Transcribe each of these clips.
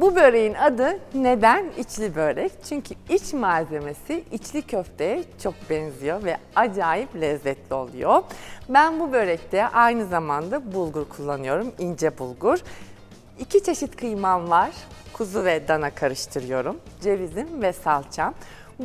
Bu böreğin adı neden içli börek? Çünkü iç malzemesi içli köfteye çok benziyor ve acayip lezzetli oluyor. Ben bu börekte aynı zamanda bulgur kullanıyorum, ince bulgur. İki çeşit kıymam var. Kuzu ve dana karıştırıyorum. Cevizim ve salçam.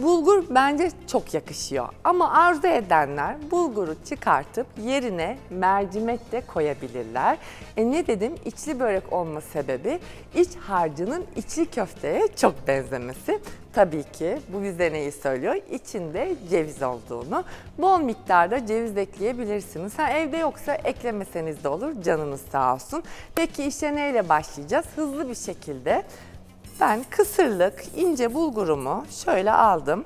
Bulgur bence çok yakışıyor ama arzu edenler bulguru çıkartıp yerine mercimek de koyabilirler. E ne dedim? İçli börek olma sebebi iç harcının içli köfteye çok benzemesi. Tabii ki bu bize neyi söylüyor? İçinde ceviz olduğunu. Bol miktarda ceviz ekleyebilirsiniz. Ha, evde yoksa eklemeseniz de olur. Canınız sağ olsun. Peki işe neyle başlayacağız? Hızlı bir şekilde ben kısırlık ince bulgurumu şöyle aldım.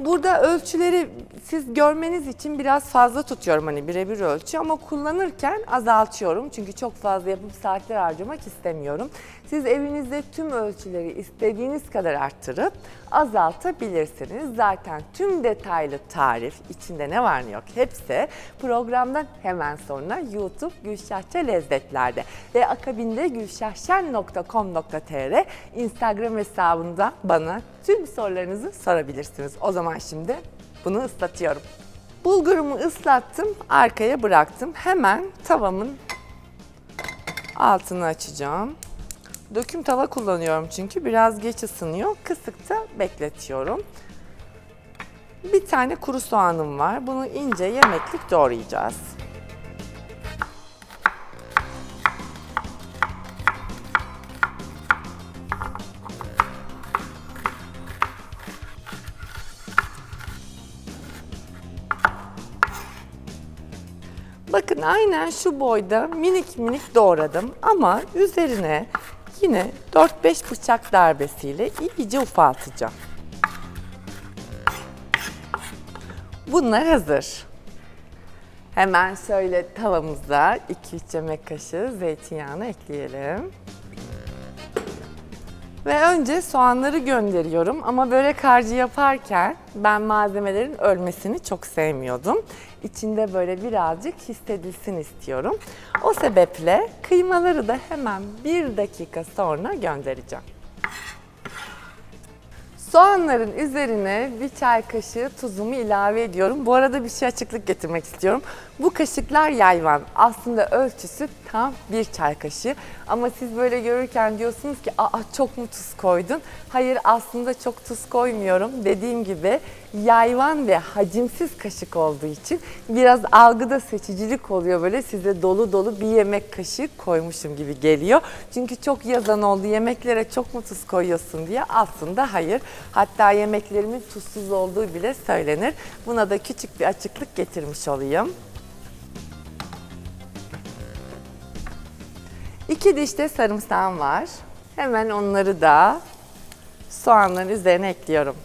Burada ölçüleri siz görmeniz için biraz fazla tutuyorum hani birebir ölçü ama kullanırken azaltıyorum. Çünkü çok fazla yapıp saatler harcamak istemiyorum. Siz evinizde tüm ölçüleri istediğiniz kadar arttırıp azaltabilirsiniz. Zaten tüm detaylı tarif içinde ne var ne yok hepsi programdan hemen sonra YouTube Gülşahça Lezzetler'de ve akabinde gülşahşen.com.tr Instagram hesabında bana tüm sorularınızı sorabilirsiniz. O zaman şimdi bunu ıslatıyorum. Bulgurumu ıslattım, arkaya bıraktım. Hemen tavamın altını açacağım. Döküm tava kullanıyorum çünkü biraz geç ısınıyor. Kısıkta bekletiyorum. Bir tane kuru soğanım var. Bunu ince yemeklik doğrayacağız. Bakın aynen şu boyda minik minik doğradım ama üzerine yine 4-5 bıçak darbesiyle iyice ufaltacağım. Bunlar hazır. Hemen şöyle tavamıza 2-3 yemek kaşığı zeytinyağını ekleyelim. Ve önce soğanları gönderiyorum ama börek harcı yaparken ben malzemelerin ölmesini çok sevmiyordum. İçinde böyle birazcık hissedilsin istiyorum. O sebeple kıymaları da hemen bir dakika sonra göndereceğim. Soğanların üzerine bir çay kaşığı tuzumu ilave ediyorum. Bu arada bir şey açıklık getirmek istiyorum. Bu kaşıklar yayvan. Aslında ölçüsü tam bir çay kaşığı. Ama siz böyle görürken diyorsunuz ki aa çok mu tuz koydun? Hayır aslında çok tuz koymuyorum. Dediğim gibi yayvan ve hacimsiz kaşık olduğu için biraz algıda seçicilik oluyor böyle size dolu dolu bir yemek kaşığı koymuşum gibi geliyor. Çünkü çok yazan oldu yemeklere çok mu tuz koyuyorsun diye aslında hayır. Hatta yemeklerimin tuzsuz olduğu bile söylenir. Buna da küçük bir açıklık getirmiş olayım. İki diş de sarımsağım var. Hemen onları da soğanların üzerine ekliyorum.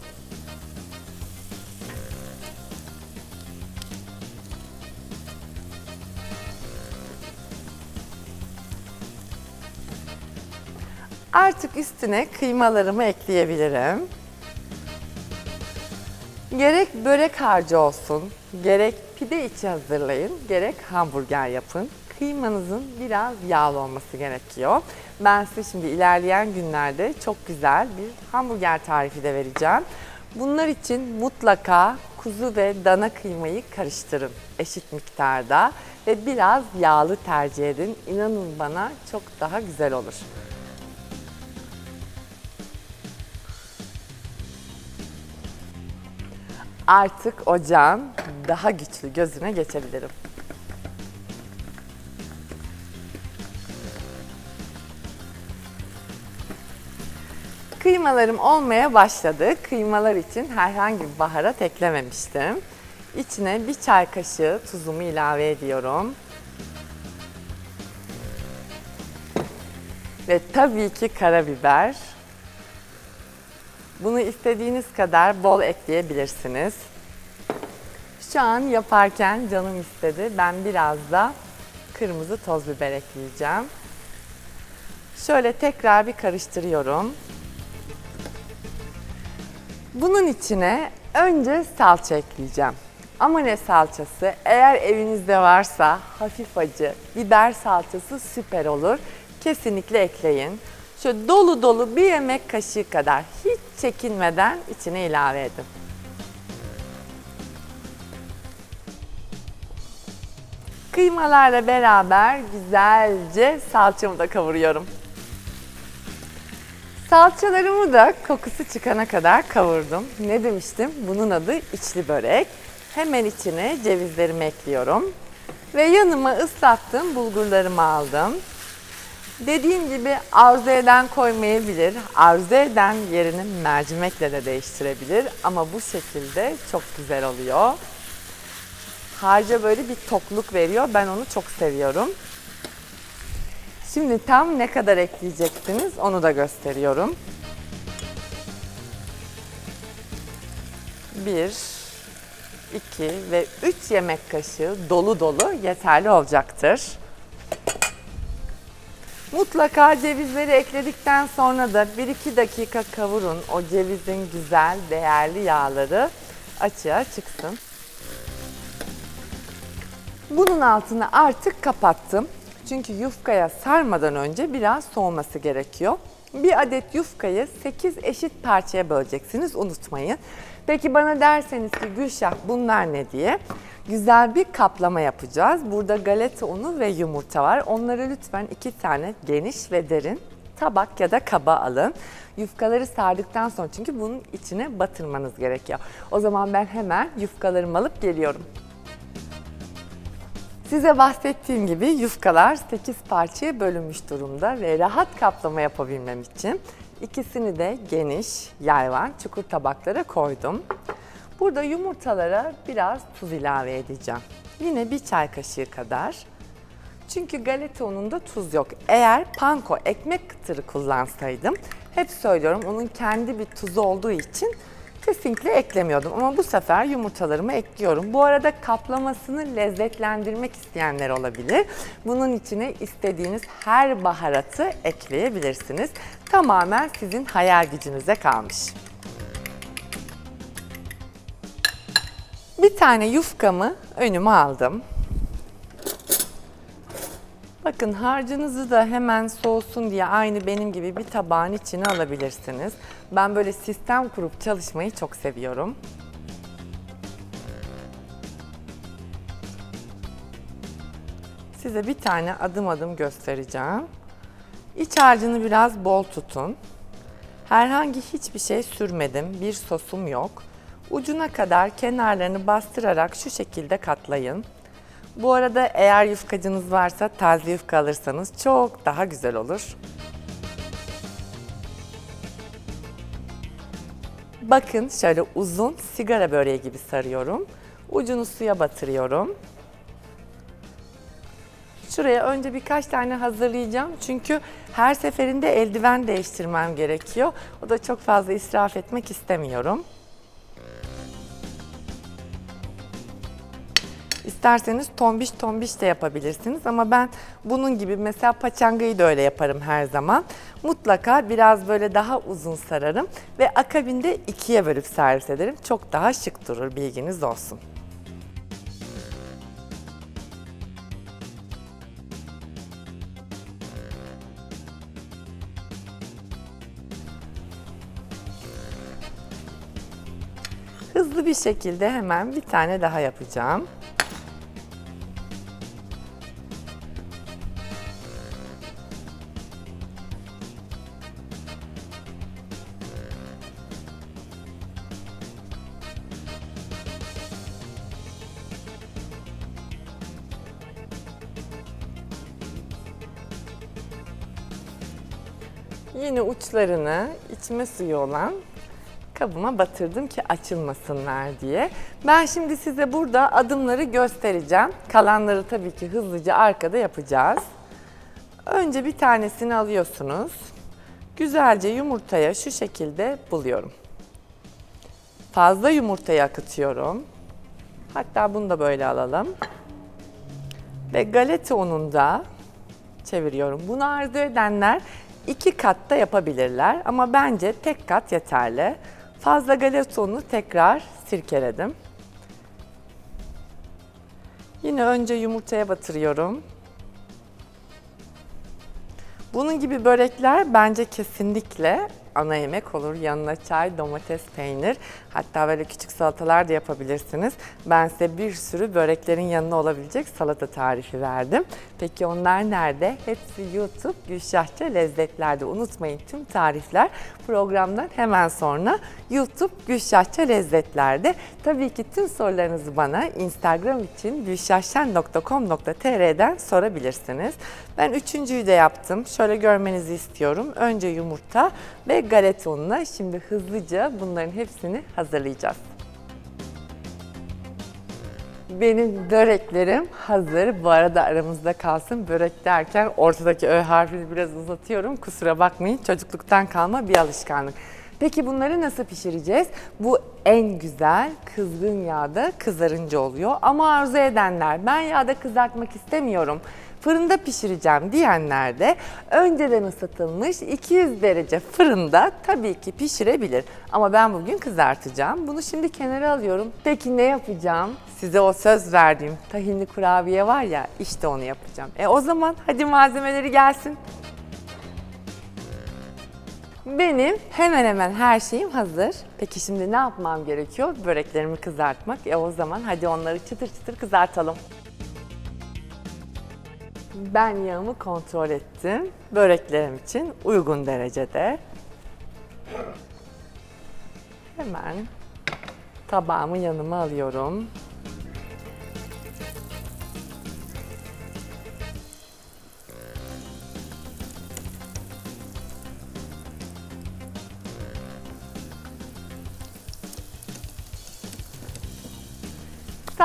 Artık üstüne kıymalarımı ekleyebilirim. Gerek börek harcı olsun, gerek pide içi hazırlayın, gerek hamburger yapın. Kıymanızın biraz yağlı olması gerekiyor. Ben size şimdi ilerleyen günlerde çok güzel bir hamburger tarifi de vereceğim. Bunlar için mutlaka kuzu ve dana kıymayı karıştırın eşit miktarda ve biraz yağlı tercih edin. İnanın bana çok daha güzel olur. Artık ocağın daha güçlü gözüne geçebilirim. Kıymalarım olmaya başladı. Kıymalar için herhangi bir baharat eklememiştim. İçine bir çay kaşığı tuzumu ilave ediyorum. Ve tabii ki karabiber. Bunu istediğiniz kadar bol ekleyebilirsiniz. Şu an yaparken canım istedi. Ben biraz da kırmızı toz biber ekleyeceğim. Şöyle tekrar bir karıştırıyorum. Bunun içine önce salça ekleyeceğim. Ama ne salçası? Eğer evinizde varsa hafif acı biber salçası süper olur. Kesinlikle ekleyin. Şöyle dolu dolu bir yemek kaşığı kadar hiç çekinmeden içine ilave edin. Kıymalarla beraber güzelce salçamı da kavuruyorum. Salçalarımı da kokusu çıkana kadar kavurdum. Ne demiştim? Bunun adı içli börek. Hemen içine cevizlerimi ekliyorum. Ve yanıma ıslattığım bulgurlarımı aldım. Dediğim gibi arzu eden koymayabilir. Arzu eden yerini mercimekle de değiştirebilir. Ama bu şekilde çok güzel oluyor. Harca böyle bir tokluk veriyor. Ben onu çok seviyorum. Şimdi tam ne kadar ekleyeceksiniz onu da gösteriyorum. Bir, iki ve üç yemek kaşığı dolu dolu yeterli olacaktır. Mutlaka cevizleri ekledikten sonra da 1-2 dakika kavurun. O cevizin güzel, değerli yağları açığa çıksın. Bunun altını artık kapattım. Çünkü yufkaya sarmadan önce biraz soğuması gerekiyor. Bir adet yufkayı 8 eşit parçaya böleceksiniz unutmayın. Peki bana derseniz ki Gülşah bunlar ne diye? Güzel bir kaplama yapacağız. Burada galeta unu ve yumurta var. Onları lütfen iki tane geniş ve derin tabak ya da kaba alın. Yufkaları sardıktan sonra çünkü bunun içine batırmanız gerekiyor. O zaman ben hemen yufkalarımı alıp geliyorum. Size bahsettiğim gibi yufkalar 8 parçaya bölünmüş durumda ve rahat kaplama yapabilmem için ikisini de geniş, yayvan, çukur tabaklara koydum. Burada yumurtalara biraz tuz ilave edeceğim. Yine bir çay kaşığı kadar. Çünkü galeta ununda tuz yok. Eğer panko ekmek kıtırı kullansaydım, hep söylüyorum onun kendi bir tuzu olduğu için kesinlikle eklemiyordum. Ama bu sefer yumurtalarımı ekliyorum. Bu arada kaplamasını lezzetlendirmek isteyenler olabilir. Bunun içine istediğiniz her baharatı ekleyebilirsiniz. Tamamen sizin hayal gücünüze kalmış. Bir tane yufkamı önüme aldım. Bakın harcınızı da hemen soğusun diye aynı benim gibi bir tabağın içine alabilirsiniz. Ben böyle sistem kurup çalışmayı çok seviyorum. Size bir tane adım adım göstereceğim. İç harcını biraz bol tutun. Herhangi hiçbir şey sürmedim. Bir sosum yok. Ucuna kadar kenarlarını bastırarak şu şekilde katlayın. Bu arada eğer yufkacınız varsa taze yufka alırsanız çok daha güzel olur. Bakın şöyle uzun sigara böreği gibi sarıyorum. Ucunu suya batırıyorum. Şuraya önce birkaç tane hazırlayacağım. Çünkü her seferinde eldiven değiştirmem gerekiyor. O da çok fazla israf etmek istemiyorum. İsterseniz tombiş tombiş de yapabilirsiniz ama ben bunun gibi mesela paçangayı da öyle yaparım her zaman. Mutlaka biraz böyle daha uzun sararım ve akabinde ikiye bölüp servis ederim. Çok daha şık durur bilginiz olsun. Hızlı bir şekilde hemen bir tane daha yapacağım. Yine uçlarını içme suyu olan kabıma batırdım ki açılmasınlar diye. Ben şimdi size burada adımları göstereceğim. Kalanları tabii ki hızlıca arkada yapacağız. Önce bir tanesini alıyorsunuz. Güzelce yumurtaya şu şekilde buluyorum. Fazla yumurtayı akıtıyorum. Hatta bunu da böyle alalım. Ve galeta ununda çeviriyorum. Bunu arzu edenler iki katta yapabilirler ama bence tek kat yeterli. Fazla galeta tekrar sirkeledim. Yine önce yumurtaya batırıyorum. Bunun gibi börekler bence kesinlikle ana yemek olur. Yanına çay, domates, peynir. Hatta böyle küçük salatalar da yapabilirsiniz. Ben size bir sürü böreklerin yanına olabilecek salata tarifi verdim. Peki onlar nerede? Hepsi YouTube Gülşahça Lezzetler'de. Unutmayın tüm tarifler programdan hemen sonra YouTube Gülşahça Lezzetler'de. Tabii ki tüm sorularınızı bana Instagram için gülşahşen.com.tr'den sorabilirsiniz. Ben üçüncüyü de yaptım. Şöyle görmenizi istiyorum. Önce yumurta ve galeta ununa. Şimdi hızlıca bunların hepsini hazırlayacağız. Benim böreklerim hazır. Bu arada aramızda kalsın. Börek derken ortadaki ö harfini biraz uzatıyorum. Kusura bakmayın. Çocukluktan kalma bir alışkanlık. Peki bunları nasıl pişireceğiz? Bu en güzel kızgın yağda kızarınca oluyor. Ama arzu edenler ben yağda kızartmak istemiyorum. Fırında pişireceğim diyenler de önceden ısıtılmış 200 derece fırında tabii ki pişirebilir. Ama ben bugün kızartacağım. Bunu şimdi kenara alıyorum. Peki ne yapacağım? Size o söz verdiğim tahinli kurabiye var ya işte onu yapacağım. E o zaman hadi malzemeleri gelsin. Benim hemen hemen her şeyim hazır. Peki şimdi ne yapmam gerekiyor? Böreklerimi kızartmak. E o zaman hadi onları çıtır çıtır kızartalım. Ben yağımı kontrol ettim. Böreklerim için uygun derecede. Hemen tabağımı yanıma alıyorum.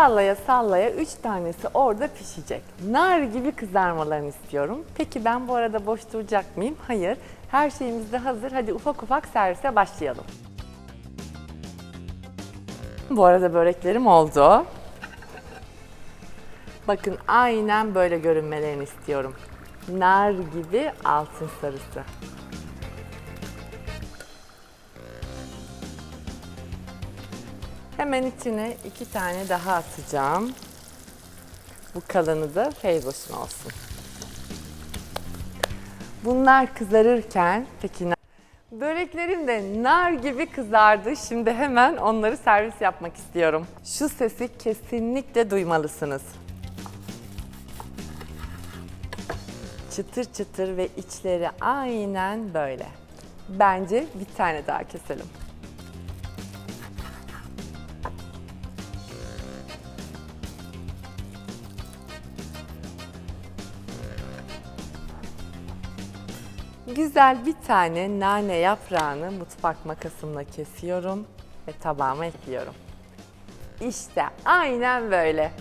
Sallaya sallaya 3 tanesi orada pişecek. Nar gibi kızarmalarını istiyorum. Peki ben bu arada boş duracak mıyım? Hayır. Her şeyimiz de hazır. Hadi ufak ufak servise başlayalım. Bu arada böreklerim oldu. Bakın aynen böyle görünmelerini istiyorum. Nar gibi altın sarısı. Hemen içine iki tane daha atacağım. Bu kalanı da feyzoşun olsun. Bunlar kızarırken peki Böreklerim de nar gibi kızardı. Şimdi hemen onları servis yapmak istiyorum. Şu sesi kesinlikle duymalısınız. Çıtır çıtır ve içleri aynen böyle. Bence bir tane daha keselim. Güzel bir tane nane yaprağını mutfak makasımla kesiyorum ve tabağıma ekliyorum. İşte aynen böyle.